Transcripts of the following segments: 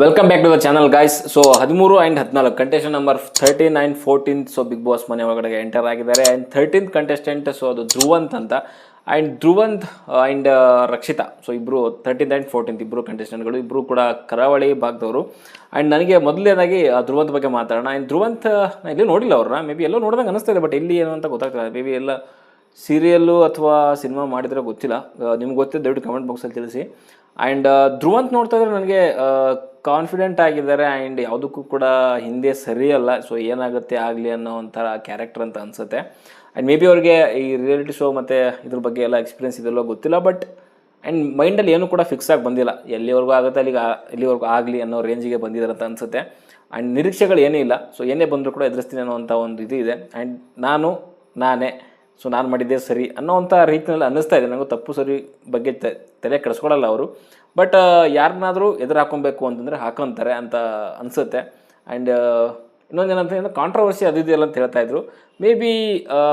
Welcome back to the channel guys so ಹದಿಮೂರು and ಹದಿನಾಲ್ಕು contestant number thirteen and fourteen so Bigg Boss ಮನೆ ಒಳಗಡೆ enter ಆಗಿದ್ದಾರೆ. And thirteenth contestant so ಅದು ಧ್ರುವಂತ್ ಅಂತ. And Dhruvanth and Rakshita. So ಇಬ್ಬರು thirteenth and fourteenth ಇಬ್ಬರು ಕಂಟೆಸ್ಟೆಂಟ್ಗಳು ಇಬ್ಬರು ಕೂಡ ಕರಾವಳಿ ಭಾಗದವರು. ಆ್ಯಂಡ್ ನನಗೆ ಮೊದಲನೇದಾಗಿ ಧ್ರುವಂತ್ ಬಗ್ಗೆ ಮಾತಾಡೋಣ. ಆ್ಯಂಡ್ ಧ್ರುವಂತ್ ಎಲ್ಲೂ ನೋಡಿಲ್ಲ ಅವ್ರನ್ನ. ಮೇ ಬಿ ಎಲ್ಲೋ ನೋಡಿದಂಗೆ ಅನಿಸ್ತಾ ಇದೆ ಬಟ್ ಇಲ್ಲಿ ಏನು ಅಂತ ಗೊತ್ತಾಗ್ತದೆ ಮೇ ಬಿ ಎಲ್ಲ ಸೀರಿಯಲ್ಲು ಅಥವಾ ಸಿನಿಮಾ ಮಾಡಿದರೆ ಗೊತ್ತಿಲ್ಲ. ನಿಮ್ಗೆ ಗೊತ್ತಿದೆ ದಯವಿಟ್ಟು ಕಮೆಂಟ್ ಬಾಕ್ಸಲ್ಲಿ ತಿಳಿಸಿ. ಆ್ಯಂಡ್ ಧ್ರುವಂತ್ ನೋಡ್ತಾ ಇದ್ರೆ ನನಗೆ ಕಾನ್ಫಿಡೆಂಟ್ ಆಗಿದ್ದಾರೆ ಆ್ಯಂಡ್ ಯಾವುದಕ್ಕೂ ಕೂಡ ಹಿಂದೆ ಸರಿಯಲ್ಲ ಸೊ ಏನಾಗುತ್ತೆ ಆಗಲಿ ಅನ್ನೋ ಒಂಥರ ಕ್ಯಾರೆಕ್ಟರ್ ಅಂತ ಅನಿಸುತ್ತೆ. ಆ್ಯಂಡ್ ಮೇ ಬಿ ಅವ್ರಿಗೆ ಈ ರಿಯಾಲಿಟಿ ಶೋ ಮತ್ತು ಇದ್ರ ಬಗ್ಗೆ ಎಲ್ಲ ಎಕ್ಸ್ಪೀರಿಯನ್ಸ್ ಇದೆಲ್ಲೋ ಗೊತ್ತಿಲ್ಲ ಬಟ್ ಆ್ಯಂಡ್ ಮೈಂಡಲ್ಲಿ ಏನೂ ಕೂಡ ಫಿಕ್ಸ್ ಆಗಿ ಬಂದಿಲ್ಲ. ಎಲ್ಲಿವರೆಗೂ ಆಗುತ್ತೆ, ಅಲ್ಲಿಗೆ ಎಲ್ಲಿವರೆಗೂ ಆಗಲಿ ಅನ್ನೋ ರೇಂಜಿಗೆ ಬಂದಿದ್ದಾರೆ ಅಂತ ಅನಿಸುತ್ತೆ. ಆ್ಯಂಡ್ ನಿರೀಕ್ಷೆಗಳು ಏನೇ ಇಲ್ಲ. ಸೊ ಏನೇ ಬಂದರೂ ಕೂಡ ಎದುರಿಸ್ತೀನಿ ಅನ್ನೋವಂಥ ಒಂದು ಇದು ಇದೆ. ಆ್ಯಂಡ್ ನಾನು, ನಾನೇ ಸೊ ನಾನು ಮಾಡಿದ್ದೆ ಸರಿ ಅನ್ನೋವಂಥ ರೀತಿಯಲ್ಲಿ ಅನ್ನಿಸ್ತಾ ಇದೆ. ನನಗೂ ತಪ್ಪು ಸರಿ ಬಗ್ಗೆ ತಲೆ ಕೆಡಿಸ್ಕೊಳ್ಳಲ್ಲ ಅವರು. ಬಟ್ ಯಾರನ್ನಾದರೂ ಎದುರು ಹಾಕೊಬೇಕು ಅಂತಂದರೆ ಹಾಕೊಂತಾರೆ ಅಂತ ಅನಿಸುತ್ತೆ. ಆ್ಯಂಡ್ ಇನ್ನೊಂದು ಏನಂತ ಏನೋ ಕಾಂಟ್ರವರ್ಸಿ ಅದು ಇದೆಯಲ್ಲ ಅಂತ ಹೇಳ್ತಾ ಇದ್ರು. ಮೇ ಬಿ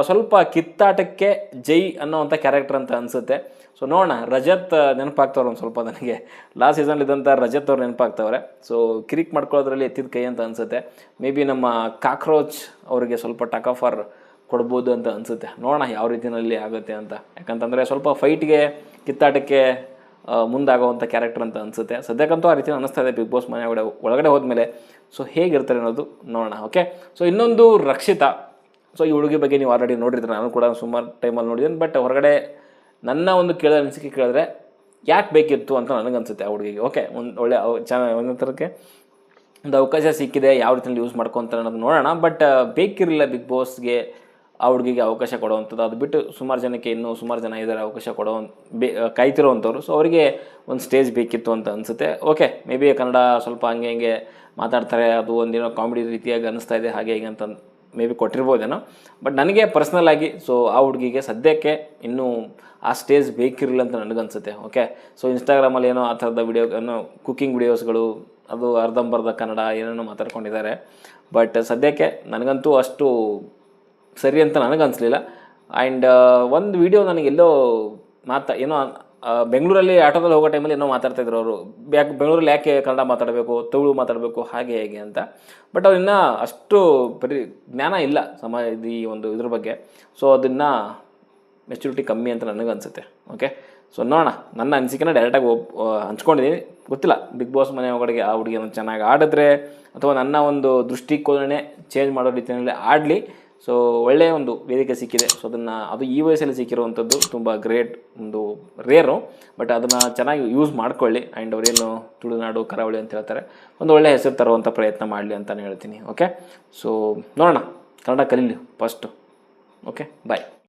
ಸ್ವಲ್ಪ ಕಿತ್ತಾಟಕ್ಕೆ ಜೈ ಅನ್ನೋವಂಥ ಕ್ಯಾರೆಕ್ಟರ್ ಅಂತ ಅನಿಸುತ್ತೆ. ಸೊ ನೋಡೋಣ, ರಜತ್ ನೆನಪಾಗ್ತವ್ರೆ ಒಂದು ಸ್ವಲ್ಪ ನನಗೆ. ಲಾಸ್ಟ್ ಸೀಸನ್ಲಿದ್ದಂಥ ರಜತ್ ಅವ್ರು ನೆನಪಾಗ್ತವ್ರೆ. ಸೊ ಕಿರಿಕ್ ಮಾಡ್ಕೊಳ್ಳೋದ್ರಲ್ಲಿ ಎತ್ತಿದ ಕೈ ಅಂತ ಅನಿಸುತ್ತೆ. ಮೇ ಬಿ ನಮ್ಮ ಕಾಕ್ರೋಚ್ ಅವರಿಗೆ ಸ್ವಲ್ಪ ಟಕ್ ಆಫರ್ ಕೊಡ್ಬೋದು ಅಂತ ಅನಿಸುತ್ತೆ. ನೋಡೋಣ ಯಾವ ರೀತಿಯಲ್ಲಿ ಆಗುತ್ತೆ ಅಂತ. ಯಾಕಂತಂದರೆ ಸ್ವಲ್ಪ ಫೈಟ್ಗೆ ಕಿತ್ತಾಟಕ್ಕೆ ಮುಂದಾಗುವಂಥ ಕ್ಯಾರೆಕ್ಟರ್ ಅಂತ ಅನಿಸುತ್ತೆ. ಸದ್ಯಕ್ಕಂತೂ ಆ ರೀತಿ ಅನ್ನಿಸ್ತಾ ಇದೆ ಬಿಗ್ ಬಾಸ್ ಮನೆ ಒಳಗಡೆ ಒಳಗಡೆ ಹೋದ್ಮೇಲೆ. ಸೊ ಹೇಗಿರ್ತಾರೆ ಅನ್ನೋದು ನೋಡೋಣ ಓಕೆ ಸೊ ಇನ್ನೊಂದು ರಕ್ಷಿತಾ. ಸೊ ಈ ಹುಡುಗಿ ಬಗ್ಗೆ ನೀವು ಆಲ್ರೆಡಿ ನೋಡಿರ್ತೀರ. ನಾನು ಕೂಡ ಸುಮಾರು ಟೈಮಲ್ಲಿ ನೋಡಿದ್ದೀನಿ. ಬಟ್ ಹೊರಗಡೆ ನನ್ನ ಒಂದು ಕೇಳೋ ಅನಿಸಿಕೆ ಕೇಳಿದ್ರೆ ಯಾಕೆ ಬೇಕಿತ್ತು ಅಂತ ನನಗನ್ಸುತ್ತೆ ಆ ಹುಡುಗಿಗೆ ಓಕೆ ಒಂದು ಒಳ್ಳೆ ಚೆನ್ನಾಗಿ ಒಂದೊಂದು ಥರಕ್ಕೆ ಒಂದು ಅವಕಾಶ ಸಿಕ್ಕಿದೆ, ಯಾವ ರೀತಿಯಲ್ಲಿ ಯೂಸ್ ಮಾಡ್ಕೊತಾರೆ ಅನ್ನೋದು ನೋಡೋಣ. ಬಟ್ ಬೇಕಿರಲಿಲ್ಲ ಬಿಗ್ ಬಾಸ್ಗೆ ಆ ಹುಡುಗಿಗೆ ಅವಕಾಶ ಕೊಡುವಂಥದ್ದು. ಅದು ಬಿಟ್ಟು ಸುಮಾರು ಜನಕ್ಕೆ ಇನ್ನೂ ಸುಮಾರು ಜನ ಇದ್ದಾರೆ ಅವಕಾಶ ಕೊಡೋ ಬೇ ಕಾಯ್ತಿರೋವಂಥವ್ರು. ಸೊ ಅವರಿಗೆ ಒಂದು ಸ್ಟೇಜ್ ಬೇಕಿತ್ತು ಅಂತ ಅನಿಸುತ್ತೆ. ಓಕೆ ಮೇ ಬಿ ಕನ್ನಡ ಸ್ವಲ್ಪ ಹಂಗೆ ಹಿಂಗೆ ಮಾತಾಡ್ತಾರೆ. ಅದು ಒಂದೇನೋ ಕಾಮಿಡಿ ರೀತಿಯಾಗಿ ಅನ್ನಿಸ್ತಾ ಇದೆ, ಹಾಗೆ ಹೀಗೆ ಅಂತ ಮೇ ಬಿ ಕೊಟ್ಟಿರ್ಬೋದೇನೋ. ಬಟ್ ನನಗೆ ಪರ್ಸ್ನಲ್ ಆಗಿ ಸೊ ಆ ಹುಡುಗಿಗೆ ಸದ್ಯಕ್ಕೆ ಇನ್ನೂ ಆ ಸ್ಟೇಜ್ ಬೇಕಿರಲಿಲ್ಲ ಅಂತ ನನಗನ್ಸುತ್ತೆ. ಓಕೆ ಸೊ ಇನ್ಸ್ಟಾಗ್ರಾಮಲ್ಲಿ ಏನೋ ಆ ಥರದ ವಿಡಿಯೋ ಏನೋ ಕುಕ್ಕಿಂಗ್ ವಿಡಿಯೋಸ್ಗಳು ಅದು ಅರ್ಧಂಬರ್ಧ ಕನ್ನಡ ಏನೇನೋ ಮಾತಾಡ್ಕೊಂಡಿದ್ದಾರೆ. ಬಟ್ ಸದ್ಯಕ್ಕೆ ನನಗಂತೂ ಅಷ್ಟು ಸರಿ ಅಂತ ನನಗೆ ಅನಿಸ್ಲಿಲ್ಲ ಆ್ಯಂಡ್ ಒಂದು ವಿಡಿಯೋ ನನಗೆಲ್ಲೋ ಮಾತಾ, ಏನೋ ಬೆಂಗಳೂರಲ್ಲಿ ಆಟೋದಲ್ಲಿ ಹೋಗೋ ಟೈಮಲ್ಲಿ ಏನೋ ಮಾತಾಡ್ತಾಯಿದ್ರು ಅವರು. ಬ್ಯಾಕ್, ಬೆಂಗಳೂರಲ್ಲಿ ಯಾಕೆ ಕನ್ನಡ ಮಾತಾಡಬೇಕು ತುಳು ಮಾತಾಡಬೇಕು, ಹಾಗೆ ಹೇಗೆ ಅಂತ. ಬಟ್ ಅವ್ರು ಇನ್ನೂ ಅಷ್ಟು ಬರೀ ಜ್ಞಾನ ಇಲ್ಲ ಸಮ ಈ ಒಂದು ಇದ್ರ ಬಗ್ಗೆ. ಸೊ ಅದನ್ನು ಮೆಚುರಿಟಿ ಕಮ್ಮಿ ಅಂತ ನನಗೆ ಅನಿಸುತ್ತೆ ಓಕೆ ಸೊ ನೋಡೋಣ. ನನ್ನ ಅನಿಸಿಕೆನ ಡೈರೆಕ್ಟಾಗಿ ಒಪ್ ಹಂಚ್ಕೊಂಡಿದ್ದೀನಿ ಗೊತ್ತಿಲ್ಲ. ಬಿಗ್ ಬಾಸ್ ಮನೆ ಒಳಗಡೆ ಆ ಹುಡುಗಿಯನ್ನು ಚೆನ್ನಾಗಿ ಆಡಿದ್ರೆ ಅಥವಾ ನನ್ನ ಒಂದು ದೃಷ್ಟಿಕೋನೇ ಚೇಂಜ್ ಮಾಡೋ ರೀತಿಯಲ್ಲಿ ಆಡಲಿ. ಸೊ ಒಳ್ಳೆಯ ಒಂದು ವೇದಿಕೆ ಸಿಕ್ಕಿದೆ. ಸೊ ಅದನ್ನು, ಅದು ಈ ವಯಸ್ಸಲ್ಲಿ ಸಿಕ್ಕಿರುವಂಥದ್ದು ತುಂಬ ಗ್ರೇಟ್ ಒಂದು ರೇರು ಬಟ್ ಅದನ್ನು ಚೆನ್ನಾಗಿ ಯೂಸ್ ಮಾಡ್ಕೊಳ್ಳಿ. ಆ್ಯಂಡ್ ಅವರೇನು ತುಳುನಾಡು, ಕರಾವಳಿ ಅಂತ ಹೇಳ್ತಾರೆ. ಒಂದು ಒಳ್ಳೆಯ ಹೆಸರು ತರುವಂಥ ಪ್ರಯತ್ನ ಮಾಡಲಿ ಅಂತಲೇ ಹೇಳ್ತೀನಿ. ಓಕೆ ಸೊ ನೋಡೋಣ. ಕನ್ನಡ ಕಲೀಲಿ ಫಸ್ಟು ಓಕೆ ಬಾಯ್